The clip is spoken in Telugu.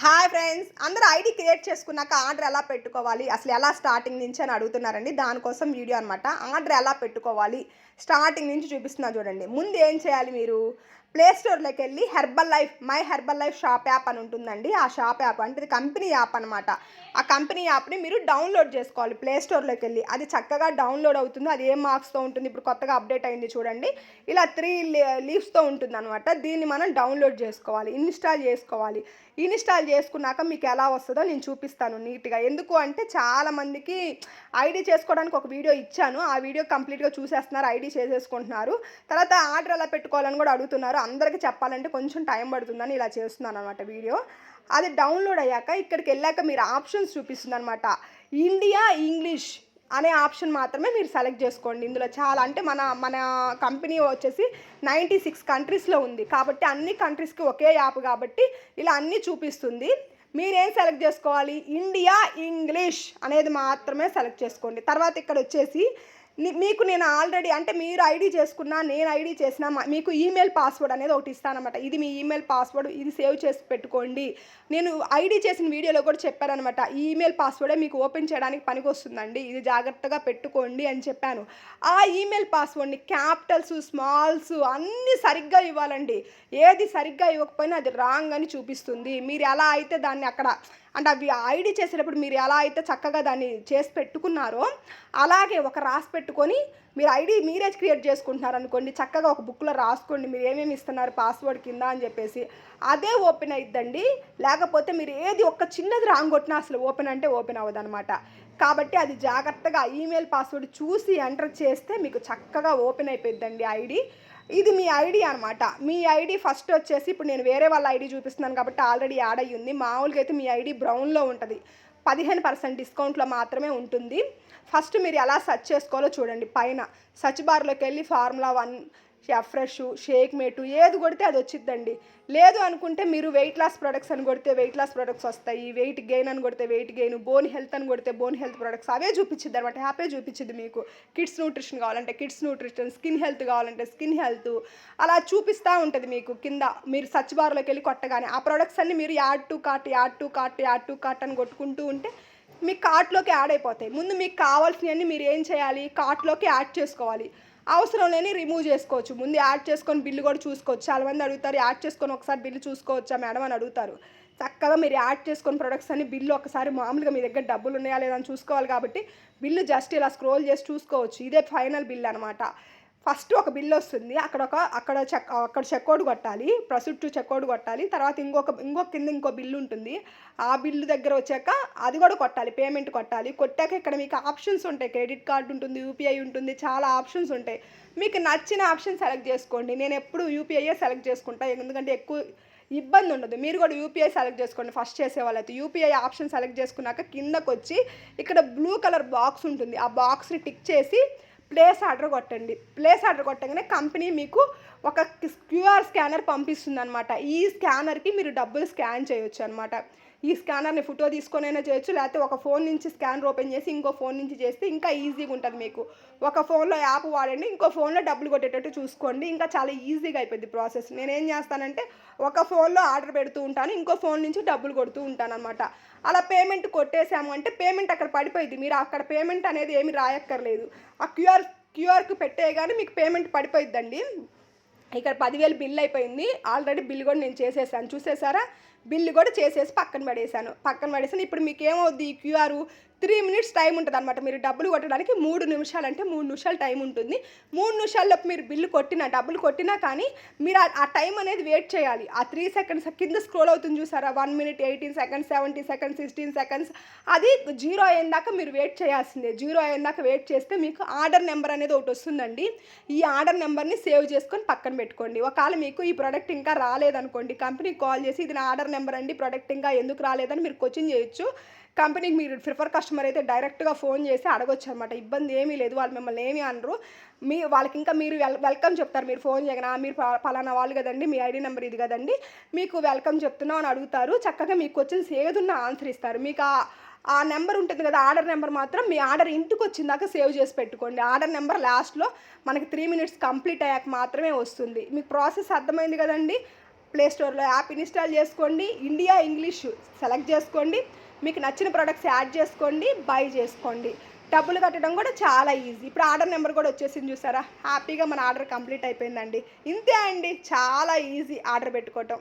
హాయ్ ఫ్రెండ్స్ అందరూ ఐడి క్రియేట్ చేసుకున్నాక ఆర్డర్ ఎలా పెట్టుకోవాలి? అసలు ఎలా స్టార్టింగ్ నుంచి అని అడుగుతున్నారండి. దానికోసం వీడియో అనమాట ఆర్డర్ ఎలా పెట్టుకోవాలి? స్టార్టింగ్ నుంచి చూపిస్తున్నా చూడండి. ముందు ఏం చేయాలి మీరు? ప్లే స్టోర్లోకి వెళ్ళి herbal life my herbal life shop app అని ఉంటుందండి. ఆ షాప్ యాప్ అంటే ఇది కంపెనీ యాప్ అనమాట ఆ కంపెనీ యాప్ని మీరు డౌన్లోడ్ చేసుకోవాలి. ప్లే స్టోర్లోకి వెళ్ళి. అది చక్కగా డౌన్లోడ్ అవుతుంది. అది ఏ మార్క్స్తో ఉంటుంది? ఇప్పుడు కొత్తగా అప్డేట్ అయింది చూడండి. ఇలా త్రీ లీవ్స్తో ఉంటుంది అనమాట దీన్ని మనం డౌన్లోడ్ చేసుకోవాలి. ఇన్స్టాల్ చేసుకోవాలి. ఇన్స్టాల్ చేసుకున్నాక మీకు ఎలా వస్తుందో నేను చూపిస్తాను నీట్గా. ఎందుకు అంటే చాలామందికి ఐడి చేసుకోవడానికి ఒక వీడియో ఇచ్చాను. ఆ వీడియో కంప్లీట్గా చూసేస్తున్నారు. ఐడి చేసేసుకుంటున్నారు. తర్వాత ఆర్డర్ ఎలా పెట్టుకోవాలని కూడా అడుగుతున్నారు. అందరికీ చెప్పాలంటే కొంచెం టైం పడుతుందని ఇలా చేస్తున్నాను అనమాట వీడియో. అది డౌన్లోడ్ అయ్యాక ఇక్కడికి వెళ్ళాక మీరు ఆప్షన్స్ చూపిస్తుంది అనమాట ఇండియా ఇంగ్లీష్ అనే ఆప్షన్ మాత్రమే మీరు సెలెక్ట్ చేసుకోండి. ఇందులో చాలా అంటే మన మన కంపెనీ వచ్చేసి నైంటీ సిక్స్ కంట్రీస్లో ఉంది. కాబట్టి అన్ని కంట్రీస్కి ఒకే యాప్ కాబట్టి ఇలా అన్నీ చూపిస్తుంది. మీరేం సెలెక్ట్ చేసుకోవాలి? ఇండియా ఇంగ్లీష్ అనేది మాత్రమే సెలెక్ట్ చేసుకోండి. తర్వాత ఇక్కడ వచ్చేసి మీకు నేను ఆల్రెడీ అంటే మీరు ఐడి చేసుకున్నా నేను ఐడి చేసినా మా- మీకు ఈమెయిల్ పాస్వర్డ్ అనేది ఒకటి ఇస్తానమాట. ఇది మీ ఈమెయిల్ పాస్వర్డ్ ఇది సేవ్ చేసి పెట్టుకోండి. నేను ఐడి చేసిన వీడియోలో కూడా చెప్పానమాట ఈ ఈమెయిల్ పాస్వర్డే మీకు ఓపెన్ చేయడానికి పనికి వస్తుందండి ఇది జాగ్రత్తగా పెట్టుకోండి అని చెప్పాను. ఆ ఈమెయిల్ పాస్వర్డ్ని క్యాపిటల్స్ స్మాల్స్ అన్నీ సరిగ్గా ఇవ్వాలండి. ఏది సరిగ్గా ఇవ్వకపోయినా అది రాంగ్ అని చూపిస్తుంది. మీరు ఎలా అయితే దాన్ని అక్కడ అంటే అవి ఐడి చేసేటప్పుడు మీరు ఎలా అయితే చక్కగా దాన్ని చేసి పెట్టుకున్నారో అలాగే ఒక రాసి పెట్టుకొని మీరు ఐడి మీరే క్రియేట్ చేసుకుంటున్నారు అనుకోండి చక్కగా ఒక బుక్లో రాసుకోండి మీరు ఏమేమి ఇస్తున్నారు పాస్వర్డ్ కింద అని చెప్పేసి అదే ఓపెన్ అయిద్దండి. లేకపోతే మీరు ఏది ఒక్క చిన్నది రాంగ్ కొట్టినా అసలు ఓపెన్ అంటే ఓపెన్ అవ్వదన్నమాట. కాబట్టి అది జాగ్రత్తగా ఈమెయిల్ పాస్వర్డ్ చూసి ఎంటర్ చేస్తే మీకు చక్కగా ఓపెన్ అయిపోద్దండి ఐడి. ఇది మీ ఐడి అనమాట మీ ఐడి ఫస్ట్ వచ్చేసి ఇప్పుడు నేను వేరే వాళ్ళ ఐడి చూపిస్తున్నాను కాబట్టి ఆల్రెడీ యాడ్ అయ్యి ఉంది. మామూలుగా అయితే మీ ఐడి బ్రౌన్లో ఉంటుంది. పదిహేను పర్సెంట్ డిస్కౌంట్లో మాత్రమే ఉంటుంది. ఫస్ట్ మీరు ఎలా సెర్చ్ చేసుకోవాలో చూడండి. పైన సెర్చ్ బార్లోకి వెళ్ళి formula one fresh shake mate ఏది కొడితే అది వచ్చిద్దండి. లేదు అనుకుంటే మీరు వెయిట్ లాస్ ప్రొడక్ట్స్ అని కొడితే వెయిట్ లాస్ ప్రొడక్ట్స్ వస్తాయి వెయిట్ గెయిన్ అని కొడితే వెయిట్ గెయిన్ బోన్ హెల్త్ అని కొడితే బోన్ హెల్త్ ప్రొడక్ట్స్ అవే చూపించింది అనమాట హ్యాపీ చూపించింది మీకు. కిడ్స్ న్యూట్రిషన్ కావాలంటే కిడ్స్ న్యూట్రిషన్ స్కిన్ హెల్త్ కావాలంటే స్కిన్ హెల్త్ అలా చూపిస్తూ ఉంటుంది మీకు కింద. మీరు సచ్ బార్లోకి వెళ్ళి కొట్టగానే ఆ ప్రొడక్ట్స్ అన్ని మీరు add to cart add to cart add to cart అని కొట్టుకుంటూ ఉంటే మీ కార్ట్లోకి యాడ్ అయిపోతాయి. ముందు మీకు కావాల్సినవన్నీ మీరు ఏం చేయాలి? కార్ట్లోకి యాడ్ చేసుకోవాలి. అవసరం లేని రిమూవ్ చేసుకోవచ్చు. ముందు యాడ్ చేసుకొని బిల్లు కూడా చూసుకోవచ్చు. చాలామంది అడుగుతారు యాడ్ చేసుకొని ఒకసారి బిల్లు చూసుకోవచ్చా మేడం? అని అడుగుతారు. చక్కగా మీరు యాడ్ చేసుకొని ప్రొడక్ట్స్ అన్ని బిల్లు ఒకసారి మామూలుగా మీ దగ్గర డబ్బులు ఉన్నాయా లేదా అని చూసుకోవాలి కాబట్టి బిల్లు జస్ట్ ఇలా స్క్రోల్ చేసి చూసుకోవచ్చు. ఇదే ఫైనల్ బిల్ అనమాట ఫస్ట్ ఒక బిల్ వస్తుంది. అక్కడ ఒక అక్కడ చెక్ అక్కడ చెక్కోడు కొట్టాలి. ప్రసుట్టు చెక్కోడు కొట్టాలి. తర్వాత ఇంకొక ఇంకొక కింద ఇంకో బిల్లు ఉంటుంది. ఆ బిల్లు దగ్గర వచ్చాక అది కూడా కొట్టాలి. పేమెంట్ కొట్టాలి. కొట్టాక ఇక్కడ మీకు ఆప్షన్స్ ఉంటాయి. క్రెడిట్ కార్డు ఉంటుంది యూపీఐ ఉంటుంది. చాలా ఆప్షన్స్ ఉంటాయి. మీకు నచ్చిన ఆప్షన్ సెలెక్ట్ చేసుకోండి. నేను ఎప్పుడు యూపీఐయే సెలెక్ట్ చేసుకుంటా. ఎందుకంటే ఎక్కువ ఇబ్బంది ఉండదు. మీరు కూడా యూపీఐ సెలెక్ట్ చేసుకోండి ఫస్ట్ చేసే వాళ్ళైతే యూపీఐ ఆప్షన్ సెలెక్ట్ చేసుకున్నాక కిందకు వచ్చి ఇక్కడ బ్లూ కలర్ బాక్స్ ఉంటుంది. ఆ బాక్స్ని టిక్ చేసి ప్లేస్ ఆర్డర్ కొట్టండి. ప్లేస్ ఆర్డర్ కొట్టగానే కంపెనీ మీకు ఒక క్యూఆర్ స్కానర్ పంపిస్తుంది అనమాట ఈ స్కానర్కి మీరు డబ్బులు స్కాన్ చేయొచ్చు అనమాట ఈ స్కానర్ని ఫోటో తీసుకొనైనా చేయొచ్చు లేకపోతే ఒక ఫోన్ నుంచి స్కానర్ ఓపెన్ చేసి ఇంకో ఫోన్ నుంచి చేస్తే ఇంకా ఈజీగా ఉంటుంది మీకు. ఒక ఫోన్లో యాప్ వాడండి ఇంకో ఫోన్లో డబ్బులు కొట్టేటట్టు చూసుకోండి ఇంకా చాలా ఈజీగా అయిపోద్ది ప్రాసెస్. నేనేం చేస్తానంటే ఒక ఫోన్లో ఆర్డర్ పెడుతూ ఉంటాను ఇంకో ఫోన్ నుంచి డబ్బులు కొడుతూ ఉంటాను అనమాట అలా పేమెంట్ కొట్టేసాము అంటే పేమెంట్ అక్కడ పడిపోయింది మీరు అక్కడ పేమెంట్ అనేది ఏమి రాయక్కర్లేదు. ఆ క్యూఆర్ క్యూఆర్కి పెట్టేయగానే మీకు పేమెంట్ పడిపోయిద్దండి. ఇక్కడ పదివేలు బిల్ అయిపోయింది. ఆల్రెడీ బిల్ కూడా నేను చేసేసాను. చూసేసారా? బిల్లు కూడా చేసేసి పక్కన పడేసాను పక్కన పడేసాను ఇప్పుడు మీకు ఏమవుద్ది ఈ క్యూఆర్ త్రీ మినిట్స్ టైం ఉంటుంది అనమాట మీరు డబ్బులు కొట్టడానికి మూడు నిమిషాలు అంటే మూడు నిమిషాలు టైం ఉంటుంది. మూడు నిమిషాల్లోపు మీరు బిల్లు కొట్టినా డబ్బులు కొట్టినా కానీ మీరు ఆ- టైం అనేది వెయిట్ చేయాలి. ఆ త్రీ సెకండ్స్ కింద స్క్రోల్ అవుతుంది చూసారా? One minute eighteen seconds seventy seconds sixteen seconds. అది జీరో అయిన మీరు వెయిట్ చేయాల్సిందే. జీరో అయిన దాకా వెయిట్ చేస్తే మీకు ఆర్డర్ నెంబర్ అనేది ఒకటి వస్తుందండి. ఈ ఆర్డర్ నెంబర్ని సేవ్ చేసుకొని పక్కన పెట్టుకోండి. ఒకవేళ మీకు ఈ ప్రోడక్ట్ ఇంకా రాలేదనుకోండి కంపెనీకి కాల్ చేసి ఇది నా ఆర్డర్ నెంబర్ అండి ప్రోడక్ట్ ఇంకా ఎందుకు రాలేదని మీరు క్వశ్చన్ చేయొచ్చు. కంపెనీకి మీరు ప్రిఫర్ కస్టమర్ అయితే డైరెక్ట్గా ఫోన్ చేసి అడగొచ్చు అనమాట ఇబ్బంది ఏమీ లేదు వాళ్ళు మిమ్మల్ని ఏమీ అనరు. మీ వాళ్ళకి ఇంకా మీరు వెల్ వెల్కమ్ చెప్తారు. మీరు ఫోన్ చేయగనా మీరు పలానా వాళ్ళు కదండి మీ ఐడి నెంబర్ ఇది కదండి మీకు వెల్కమ్ చెప్తున్నాం అని అడుగుతారు. చక్కగా మీకు క్వశ్చన్స్ ఏదున్నా ఆన్సర్ ఇస్తారు. మీకు ఆ ఆ నెంబర్ ఉంటుంది కదా ఆర్డర్ నెంబర్ మాత్రం మీ ఆర్డర్ ఇంటికి వచ్చిందాక సేవ్ చేసి పెట్టుకోండి. ఆర్డర్ నెంబర్ లాస్ట్లో మనకి త్రీ మినిట్స్ కంప్లీట్ అయ్యాక మాత్రమే వస్తుంది. మీకు ప్రాసెస్ అర్థమైంది కదండి. ప్లేస్టోర్లో యాప్ ఇన్స్టాల్ చేసుకోండి. ఇండియా ఇంగ్లీష్ సెలెక్ట్ చేసుకోండి. మీకు నచ్చిన ప్రొడక్ట్స్ యాడ్ చేసుకోండి. బై చేసుకోండి. డబ్బులు కట్టడం కూడా చాలా ఈజీ ఇప్పుడు ఆర్డర్ నెంబర్ కూడా వచ్చేసింది చూసారా? హ్యాపీగా మన ఆర్డర్ కంప్లీట్ అయిపోయిందండి. ఇంతే అండి. చాలా ఈజీ ఆర్డర్ పెట్టుకోవటం.